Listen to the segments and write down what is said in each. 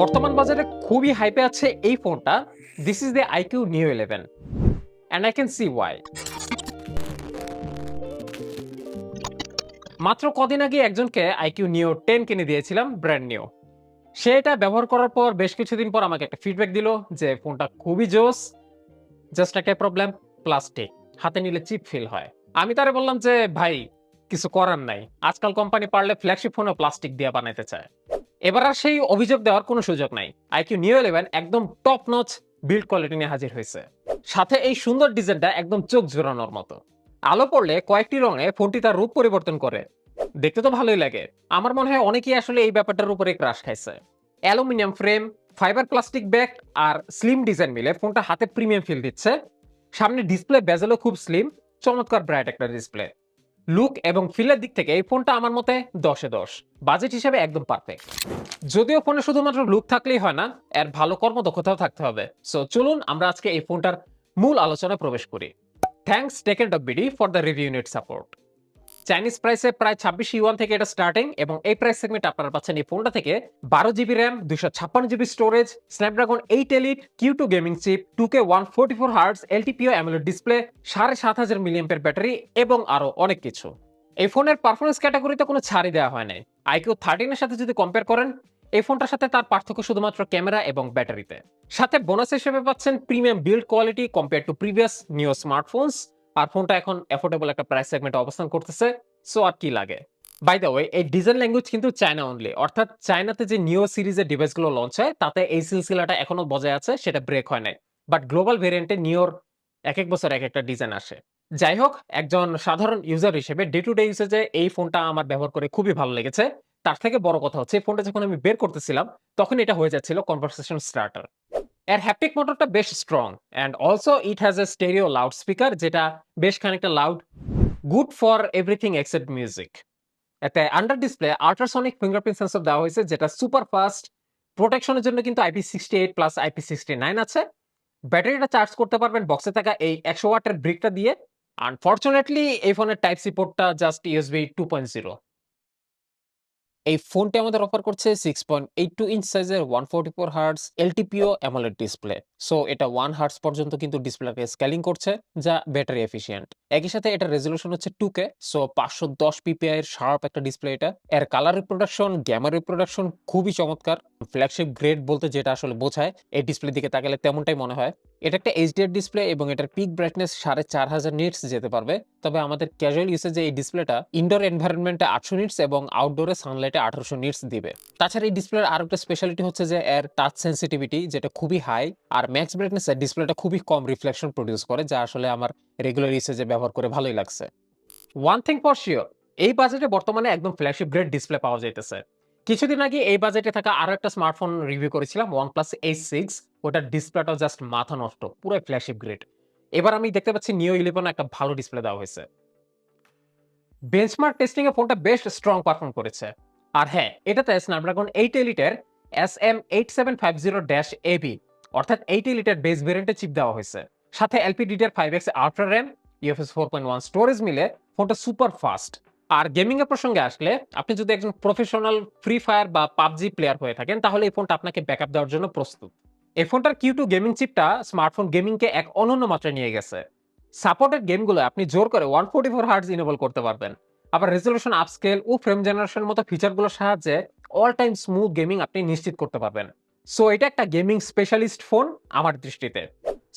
বর্তমান বাজারে খুবই হাইপে আছে এই ফোনটা। This is the iQOO new eleven and I can see why মাত্র কদিন আগে একজনকে আইকিউ নিও টেন কিনে দিয়েছিলাম ব্র্যান্ড নিউ সে এটা ব্যবহার করার পর বেশ কিছুদিন পর আমাকে একটা ফিডব্যাক দিল যে ফোনটা খুবই জোস জাস্ট একটা প্রবলেম প্লাস্টিক হাতে নিলে চিপ ফিল হয়। আমি তারে বললাম যে, ভাই, কিছু করার নাই। আজকাল কোম্পানি পারলে ফ্ল্যাগশিপ ফোনও প্লাস্টিক দিয়ে বানাইতে চায়। এবার আর সেই অভিযোগ দেওয়ার কোনো সুযোগ নাই। আইকিউ নিউ ইলেভেন একদম টপ নচ বিল্ড কোয়ালিটি নিয়ে হাজির হয়েছে। সাথে এই সুন্দর ডিজাইনটা একদম চোখ জোরানোর মতো। আলো পড়লে কয়েকটি রঙে ফোনটি তার রূপ পরিবর্তন করে। দেখতে তো ভালোই লাগে। আমার মনে হয় অনেকেই আসলে এই ব্যাপারটার উপরে ক্রাশ খাইছে। Aluminium frame fibre plastic back আর স্লিম ডিজাইন মিলে ফোনটা হাতে প্রিমিয়াম ফিল দিচ্ছে। সামনে ডিসপ্লে বেজেলও খুব স্লিম চমৎকার ব্রাইট একটা ডিসপ্লে লুক এবং ফিলের দিক থেকে এই ফোনটা আমার মতে দশে দশ। বাজেট হিসেবে একদম পারফেক্ট যদিও ফোনে শুধুমাত্র লুক থাকলেই হয় না, এর ভালো কর্মদক্ষতাও থাকতে হবে। সো চলুন আমরা আজকে এই ফোনটার মূল আলোচনায় প্রবেশ করি। Thanks Tech and Talk BD for the review unit support Chinese প্রাইসে প্রায় ছাব্বিশ ইউয়ান থেকে এটা স্টার্টিং এবং এই প্রাইস সেগমেন্ট আপনারা পাচ্ছেন এই ফোনটা থেকে বারো জিবি র্যাম দুশো ছাপ্পান্ন GB storage Snapdragon eight elite Q two gaming chip two K one forty four hertz LTPO AMOLED display সাড়ে সাত হাজার মিলিয়ামের ব্যাটারি এবং আরও অনেক কিছু। এই ফোনের পারফরমেন্স ক্যাটাগরিতে কোনো ছাড়ই দেওয়া হয় নাই। আইকিউ থার্টিনের সাথে যদি কম্পেয়ার করেন, এই ফোনটার সাথে তার পার্থক্য শুধুমাত্র ক্যামেরা এবং ব্যাটারিতে সাথে বোনাস হিসেবে পাচ্ছেন premium build quality compare to previous new smartphones আর ফোনটা এখন অ্যাফোর্ডেবল একটা প্রাইস সেগমেন্টে অবস্থান করতেছে। সো আর কি লাগে? বাই দ্য ওয়ে এই ডিজাইন ল্যাঙ্গুয়েজ কিন্তু চায়না অনলি অর্থাৎ চায়নাতে যে নিও সিরিজের ডিভাইসগুলো লঞ্চ হয়, তাতে এই সিলসিলাটা এখনও বজায় আছে, সেটা ব্রেক হয় নাই। বাট গ্লোবাল ভেরিয়েন্টে নিওর এক এক বছর এক একটা ডিজাইন আসে। যাই হোক, একজন সাধারণ ইউজার হিসেবে ডে টু ডে ইউসেজে এই ফোনটা আমার ব্যবহার করে খুবই ভালো লেগেছে। তার থেকে বড় কথা হচ্ছে, এই ফোনটা যখন আমি বের করতেছিলাম, তখন এটা হয়ে যাচ্ছিল কনভারসেশন স্টার্টার এর হ্যাপটিক মোটরটা বেশ strong and also it has a stereo loud speaker যেটা বেশ খানিকটা loud good for everything except music এতে under display ultrasonic fingerprint sensor দেওয়া হয়েছে, যেটা সুপার ফাস্ট প্রোটেকশনের জন্য কিন্তু IP sixty eight plus IP sixty nine আছে। ব্যাটারিটা চার্জ করতে পারবেন বক্সে থাকা এই একশো ওয়াটের ব্রিকটা দিয়ে। আনফর্চুনেটলি এই ফোনের type C পোর্টটা just USB two point zero এই ফোনটি আমাদের অফার করছে six point eight two inch সাইজের one forty four hertz LTPO AMOLED display so এটা ওয়ান হার্টস পর্যন্ত কিন্তু ডিসপ্লেকে স্কেলিং করছে, যা ব্যাটারি এফিসিয়েন্ট একই সাথে এটা রেজলিউশন হচ্ছে টু কে সো পাঁচশো দশ পিপিআই এর শার্প একটা ডিসপ্লে এটা। এর কালার রিপ্রোডাকশন গ্যামার রিপ্রোডাকশন খুবই চমৎকার। ফ্ল্যাগশিপ গ্রেড বলতে যেটা আসলে বোঝায়, এই ডিসপ্লে দিকে তাকালে তেমনটাই মনে হয়। এটা একটা এইচডিআর ডিসপ্লে এবং এটার পিক ব্রাইটনেস সাড়ে চার হাজার নিটস যেতে পারবে। তবে আমাদের ক্যাজুয়াল ইউসেজে এই ডিসপ্লেটা ইনডোর এনভায়রনমেন্টে আটশো নিটস এবং আউটডোরে সানলাইটে আঠারোশো নিটস দিবে। তাছাড়া এই ডিসপ্লের আর একটা স্পেশালিটি হচ্ছে যে এর টাচ সেন্সিটিভিটি যেটা খুবই হাই আর ম্যাক্স ব্রাইটনেস ডিসপ্লেটা খুবই কম রিফ্লেকশন প্রডিউস করে, যা আসলে আমার রেগুলার ইউসেজে ব্যবহার করে ভালোই লাগছে। ওয়ান থিং ফর শিওর এই বাজেটে বর্তমানে একদম ফ্ল্যাগশিপ গ্রেড ডিসপ্লে পাওয়া যাইতেছে। কিছুদিন আগে এই বাজেটে থাকা আরও একটা স্মার্টফোন রিভিউ করেছিলাম ওয়ান প্লাস এইচ সিক্স ওটার ডিসপ্লেটাও জাস্ট মাথা নষ্ট পুরো ফ্ল্যাগশিপ গ্রেড এবার আমি দেখতে পাচ্ছি নিও ইলেভেন একটা ভালো ডিসপ্লে দেওয়া হয়েছে। বেঞ্চমার্ক টেস্টিং এ ফোনটা বেশ স্ট্রং পারফর্ম করেছে। আর হ্যাঁ এটাতে Snapdragon eight এলিটের S M eight seven five zero dash AB অর্থাৎ এইট এলিটের বেস ভেরিয়েন্টের চিপ দেওয়া হয়েছে। সাথে LPDDR five X ultra RAM UFS four point one storage মিলে ফোনটা সুপার ফাস্ট আর গেমিং এর প্রসঙ্গে আসলে আপনি যদি একজন প্রফেশনাল ফ্রি ফায়ার বা পাবজি প্লেয়ার হয়ে থাকেন, তাহলে এই ফোনটা আপনাকে ব্যাকআপ দেওয়ার জন্য প্রস্তুত। এই ফোনটার কিউ টু গেমিং চিপটা স্মার্টফোন গেমিংকে এক অনন্য মাত্রায় নিয়ে গেছে। সাপোর্টেড গেমগুলো আপনি জোর করে one forty four hertz enable করতে পারবেন। আবার রেজলিউশন আপস্কেল ও ফ্রেম জেনারেশনের মতো ফিচারগুলোর সাহায্যে অল টাইম স্মুথ গেমিং আপনি নিশ্চিত করতে পারবেন। সো এটা একটা গেমিং স্পেশালিস্ট ফোন আমার দৃষ্টিতে।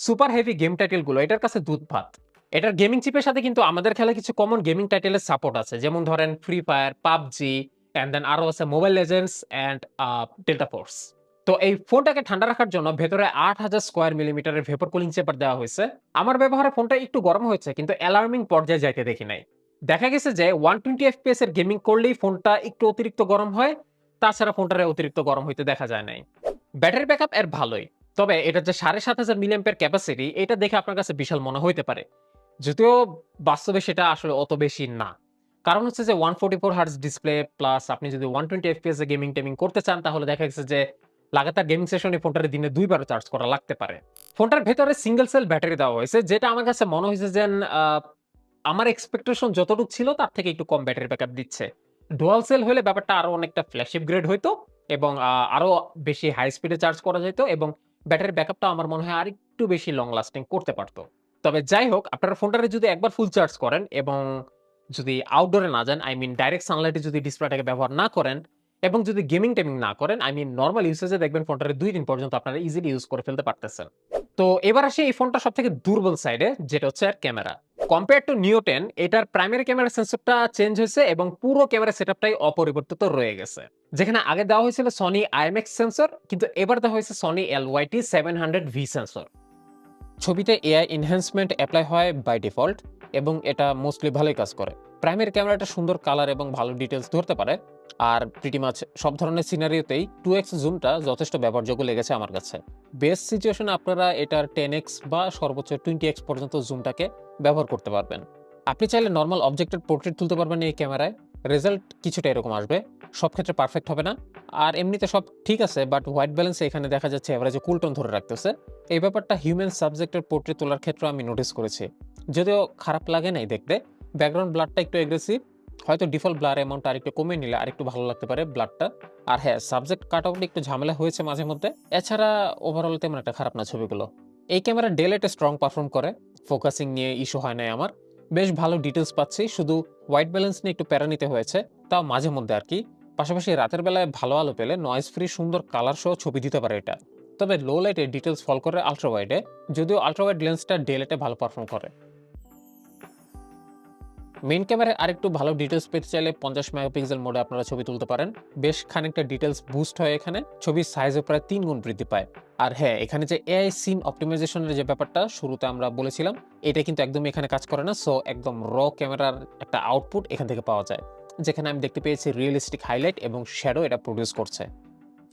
সুপার হেভি গেম টাইটেলগুলো এটার কাছে দুধ ভাত এটার গেমিং চিপের সাথে কিন্তু আমাদের খেলা কিছু কমন গেমিং টাইটেলের সাপোর্ট আছে। যেমন ধরেন Free Fire PUBG and then আরও আছে Mobile Legends and Delta Force তো এই ফোনটাকে ঠান্ডা রাখার জন্য ভেতরে আট হাজার স্কোয়ার মিলিমিটারের ভেপর কুলিং চেপার দেওয়া হয়েছে। আমার ব্যবহারে ফোনটা একটু গরম হয়েছে, কিন্তু অ্যালার্মিং পর্যায়ে যাইতে দেখি নাই। দেখা গেছে যে ওয়ান টোয়েন্টি এফপিএস এর গেমিং করলেই ফোনটা একটু অতিরিক্ত গরম হয়, তাছাড়া ফোনটারে অতিরিক্ত গরম হইতে দেখা যায় নাই। ব্যাটারি ব্যাকআপ এর ভালোই, তবে এটা যে সাড়ে সাত হাজার মিলিয়াম্পের ক্যাপাসিটি এটা দেখে আপনার কাছে বিশাল মনে হইতে পারে। যদিও বাস্তবে সেটা আসলে অত বেশি না। কারণ হচ্ছে যে one forty four hertz display plus আপনি যদি ওয়ান টোয়েন্টি এফপিএস এ গেমিং টেমিং করতে চান, তাহলে দেখা গেছে যে লাগাতার গেমিং সেশনে ফোনটার দিনে দুইবার চার্জ করা লাগতে পারে ফোনটার ভেতরে সিঙ্গেল সেল ব্যাটারি দেওয়া হয়েছে যেটা আমার কাছে মনে হয়েছে যে আমার এক্সপেকটেশন যতটুকু ছিল তার থেকে একটু কম ব্যাটারি ব্যাকআপ দিচ্ছে ডুয়াল সেল হলে ব্যাপারটা আরও অনেকটা ফ্ল্যাশিপ গ্রেড হইতো এবং আ আরও বেশি হাই স্পিডে চার্জ করা যেত এবং ব্যাটারি ব্যাকআপটা আমার মনে হয় আরেকটু বেশি লং লাস্টিং করতে পারত। তবে যাই হোক আপনারা ফোনটারে যদি একবার ফুল চার্জ করেন এবং যদি আউটডোরে না যান, আই মিন ডাইরেক্ট সানলাইটে যদি ডিসপ্লেটাকে ব্যবহার না করেন এবং যদি গেমিং-টেমিং না করেন, আই মিন নরমাল ইউসেজে দেখবেন ফোনটারে ২ দিন পর্যন্ত আপনারা ইজিলি ইউজ করে ফেলতে পারতেছেন। তো এবার আসি এই ফোনটা সবথেকে দুর্বল সাইডে যেটা হচ্ছে এর ক্যামেরা। কম্পেয়ার টু নিও 10 এটার প্রাইমারি ক্যামেরা সেন্সরটা চেঞ্জ হয়েছে এবং পুরো ক্যামেরা সেটআপটাই অপরিবর্তিত রয়ে গেছে। যেখানে আগে দেওয়া হয়েছিল Sony IMX সেন্সর কিন্তু এবার দেওয়া হয়েছে Sony L YT seven hundred V sensor. ছবিতে এআই এনহ্যান্সমেন্ট অ্যাপ্লাই হয় বাই ডিফল্ট এবং এটা মোস্টলি ভালোই কাজ করে। প্রাইমের ক্যামেরাটা সুন্দর কালার এবং ভালো ডিটেলস ধরতে পারে। আর প্রিটি মাছ সব ধরনের সিনারিওতেই টু এক্স জুমটা যথেষ্ট ব্যবহারযোগ্য লেগেছে আমার কাছে। বেস্ট সিচুয়েশনে আপনারা এটার 10x বা সর্বোচ্চ 20x পর্যন্ত জুমটাকে ব্যবহার করতে পারবেন। আপনি চাইলে নর্মাল অবজেক্টের পোর্ট্রেট তুলতে পারবেন এই ক্যামেরায়। রেজাল্ট কিছুটা এরকম আসবে। সব ক্ষেত্রে পারফেক্ট হবে না। আর এমনিতে সব ঠিক আছে বাট হোয়াইট ব্যালেন্স এখানে দেখা যাচ্ছে এভারেজে কুল টোন ধরে রাখতেছে। এই ব্যাপারটা হিউম্যান সাবজেক্টের পোর্ট্রেট তোলার ক্ষেত্রে আমি নোটিস করেছি। যদিও খারাপ লাগে নাই দেখতে। ব্যাকগ্রাউন্ড ব্লাডটা একটু এগ্রেসিভ। হয়তো ডিফল্ট ব্লার অ্যামাউন্টটা আরেকটু কমিয়ে নিলে আরেকটু ভালো লাগতে পারে ব্লাডটা আর হ্যাঁ, সাবজেক্ট কাটআউটে একটু ঝামেলা হয়েছে মাঝে মধ্যে। এছাড়া ওভারঅল তেমন একটা খারাপ না ছবিগুলো। এই ক্যামেরা ডেলাইটে স্ট্রং পারফর্ম করে। ফোকাসিং নিয়ে ইস্যু হয় নাই আমার। বেশ ভালো ডিটেলস পাচ্ছি। শুধু হোয়াইট ব্যালেন্স নিয়ে একটু প্যারা নিতে হয়েছে। তাও মাঝে মধ্যে আরকি। পাশাপাশি রাতের বেলায় ভালো আলো পেলে নয়েজ ফ্রি সুন্দর কালার সহ ছবি দিতে পারে এটা। তবে লো লাইটে ডিটেইলস ফল করে আল্ট্রা ওয়াইডে। যদিও আল্ট্রা ওয়াইড লেন্সটা ডেলাইটে ভালো পারফর্ম করে। মেইন ক্যামেরায় আরেকটু ভালো ডিটেলস পেতে চাইলে 50 মেগাপিক্সেল মোডে আপনারা ছবি তুলতে পারেন। বেশ খানিকটা ডিটেলস বুস্ট হয় এখানে। ছবির সাইজও প্রায় তিন গুণ বৃদ্ধি পায়। আর হ্যাঁ, এখানে যে এআই সিন অপটিমাইজেশনের যে ব্যাপারটা শুরুতে আমরা বলেছিলাম, এটা কিন্তু একদমই এখানে কাজ করে না। সো একদম র ক্যামেরার একটা আউটপুট এখান থেকে পাওয়া যায়। যেখানে আমি দেখতে পেয়েছি রিয়েলিস্টিক হাইলাইট এবং শ্যাডো এটা প্রডিউস করছে।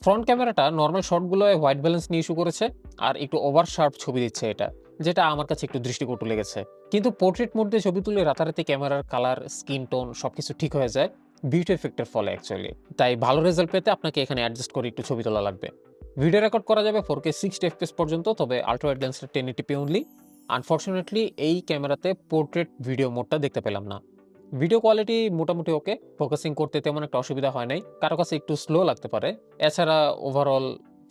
ফ্রন্ট ক্যামেরাটা নর্মাল শটগুলোয় হোয়াইট ব্যালেন্স নিয়ে ইস্যু করেছে আর একটু ওভার শার্প ছবি দিচ্ছে এটা। যেটা আমার কাছে একটু দৃষ্টিকটু লেগেছে। কিন্তু পোর্ট্রেট মোড দিয়ে ছবি তুলে রাতারাতি ক্যামেরার কালার, স্কিন টোন সবকিছু ঠিক হয়ে যায় বিউটি এফেক্টের ফলে অ্যাকচুয়ালি। তাই ভালো রেজাল্ট পেতে আপনাকে এখানে অ্যাডজাস্ট করে একটু ছবি তোলা লাগবে। ভিডিও রেকর্ড করা যাবে 4K 60 এফপিএস পর্যন্ত তবে আল্ট্রা ওয়াইড লেন্সটা 1080p অনলি। আনফরচুনেটলি এই ক্যামেরাতে পোর্ট্রেট ভিডিও মোডটা দেখতে পেলাম না। ভিডিও কোয়ালিটি মোটামুটি ওকে। ফোকাসিং করতে তেমন একটা অসুবিধা হয় নাই। কারও কাছে একটু স্লো লাগতে পারে। এছাড়া ওভারঅল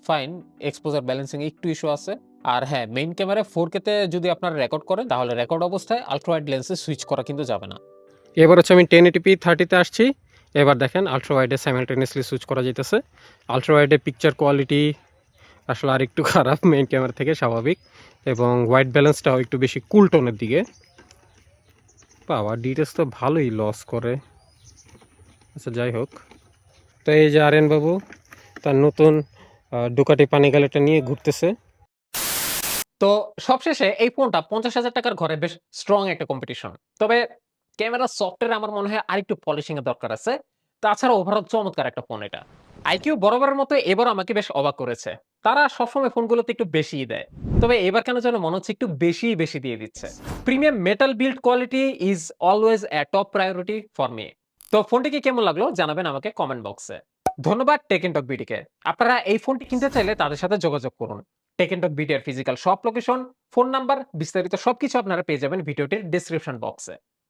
ফাইন। এক্সপোজার ব্যালেন্সিং একটু ইস্যু আছে। আর হ্যাঁ, মেইন ক্যামেরায় ফোর কেতে যদি আপনারা রেকর্ড করেন তাহলে রেকর্ড অবস্থায় আল্ট্রা ওয়াইড লেন্সে সুইচ করা কিন্তু যাবে না। এবার হচ্ছে আমি 1080p 30 থার্টিতে আসছি। এবার দেখেন আল্ট্রা ওয়াইডে সাইমালটেনিয়াসলি সুইচ করা যাইতেছে। আল্ট্রা ওয়াইডে পিকচার কোয়ালিটি আসলে আর একটু খারাপ মেইন ক্যামেরা থেকে স্বাভাবিক এবং হোয়াইট ব্যালেন্সটাও একটু বেশি কুল টোনের দিকে। বাবা ডিটেইলস তো ভালোই লস করে। আচ্ছা যাই হোক। তো এই যে আরিয়ান বাবু তার নতুন ডুকাটি পানিগালেটা নিয়ে ঘুরতেছে। তো সবশেষে এই ফোনটা ৫০,০০০ টাকার ঘরে বেশ স্ট্রং একটা কম্পিটিশন। তবে ক্যামেরা সফটওয়্যার আমার মনে হয় আরেকটু পলিশিং এর দরকার আছে। তাছাড়া ওভারঅল চমৎকার একটা ফোন এটা। আইকিউ বরাবরের মতো এবারও আমাকে বেশ অবাক করেছে। তারা সবসময় ফোনগুলোতে একটু বেশিই দেয়। তবে এবার কেন যেন মনে হচ্ছে একটু বেশিই বেশি দিয়ে দিচ্ছে। Premium metal build quality is always a top priority for me. তো ফোনটিকে কেমন লাগল জানাবেন আমাকে কমেন্ট বক্সে। ধন্যবাদ টেক এন্ড টক বিডিকে। আপনারা এই ফোনটি কিনতে চাইলে তাদের সাথে যোগাযোগ করুন। টেক এন্ড টক বিডি এর physical shop location, phone number বিস্তারিত সবকিছু আপনারা পেয়ে যাবেন ভিডিওটির ডেসক্রিপশন বক্সে।